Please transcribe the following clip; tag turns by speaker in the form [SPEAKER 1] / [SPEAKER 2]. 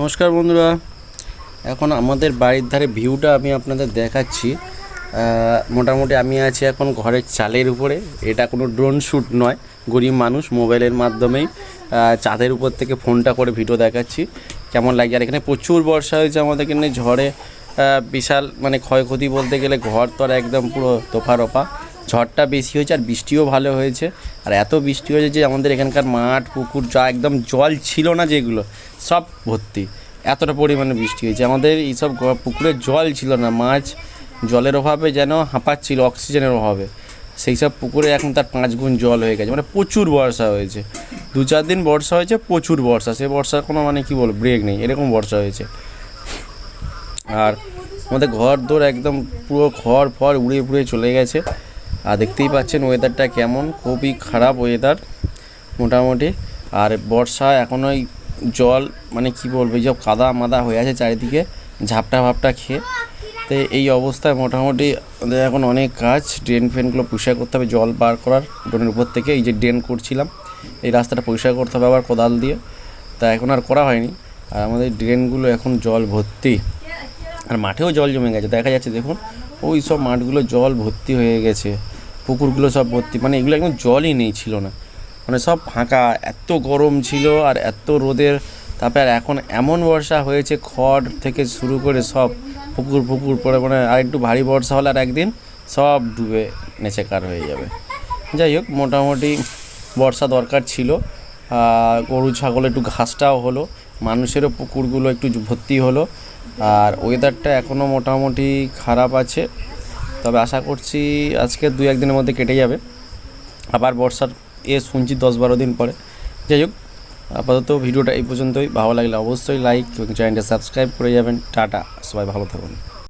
[SPEAKER 1] নমস্কার বন্ধুরা। এখন আমাদের বাড়ির ধারে ভিউটা আমি আপনাদের দেখাচ্ছি। মোটামুটি আমি আছি এখন ঘরের চালের উপরে। এটা কোনো ড্রোন শ্যুট নয়, গরিব মানুষ মোবাইলের মাধ্যমেই চাঁদের উপর থেকে ফোনটা করে ভিডিও দেখাচ্ছি। কেমন লাগে আর এখানে প্রচুর বর্ষা হয়েছে আমাদের, এখানে ঝড়ে বিশাল মানে ক্ষয়ক্ষতি বলতে গেলে ঘর তো আর একদম পুরো তোফা রপা ঝড়টা বেশি হয়েছে আর বৃষ্টিও ভালো হয়েছে। আর এত বৃষ্টি হয়েছে যে আমাদের এখানকার মাঠ, পুকুর যা একদম জল ছিল না যেগুলো, সব ভর্তি। এতটা পরিমাণে বৃষ্টি হয়েছে। আমাদের এইসব পুকুরে জল ছিল না। মাছ জলের অভাবে যেন হাঁপাচ্ছিল, অক্সিজেনের অভাবে। সেই সব পুকুরে এখন তার পাঁচ গুণ জল হয়ে গেছে। মানে প্রচুর বর্ষা হয়েছে। দু চার দিন বর্ষা হয়েছে, প্রচুর বর্ষা। সে বর্ষার কোনো মানে কি বলব ব্রেক নেই। এরকম বর্ষা হয়েছে। আর আমাদের ঘর দোর একদম পুরো খড় ফড় উড়ে উড়ে চলে গেছে। আর দেখতেই পাচ্ছেন ওয়েদারটা কেমন? খুবই খারাপ ওয়েদার মোটামুটি। আর বর্ষা এখন ওই জল মানে কি বলব সব কাদা মাদা হয়ে আছে চারিদিকে, ঝাপটা ভাপটা খেয়ে। তো এই অবস্থায় মোটামুটি আমাদের এখন অনেক কাজ। ড্রেন ফ্রেনগুলো পরিষ্কার করতে হবে, জল বার করার ড্রেনের উপর থেকে। এই যে ড্রেন করছিলাম, এই রাস্তাটা পরিষ্কার করতে হবে আবার কোদাল দিয়ে। তা এখন আর করা হয়নি। আর আমাদের ড্রেনগুলো এখন জল ভর্তি। আর মাঠেও জল জমে গেছে, দেখা যাচ্ছে দেখুন। ওই সব মাঠগুলো জল ভর্তি হয়ে গেছে, পুকুরগুলো সব ভর্তি মানে এগুলো একদম জলই নেই, ছিল না। মানে সব ফাঁকা, এত গরম ছিল আর এত রোদের, তারপরে আর এখন এমন বর্ষা হয়েছে, খড় থেকে শুরু করে সব পুকুর পুকুর পরে মানে আর একটু ভারী বর্ষা হলে আর একদিন সব ডুবে নেচেকার হয়ে যাবে। যাই হোক, মোটামুটি বর্ষা দরকার ছিল। গরু, ছাগল একটু ঘাসটাও হলো, মানুষেরও পুকুরগুলো একটু ভর্তি হলো, আর ওয়েদারটা এখনও মোটামুটি খারাপ আছে, তবে আশা করছি আজকে দু, একদিনের মধ্যে কেটে যাবে, আবার বর্ষার এ শুনছি দশ বারো দিন পরে, যাই হোক, আপাতত ভিডিওটা এই পর্যন্তই, ভালো লাগলে অবশ্যই লাইক এবং চ্যানেলটা সাবস্ক্রাইব করে যাবেন, টাটা, সবাই ভালো থাকুন।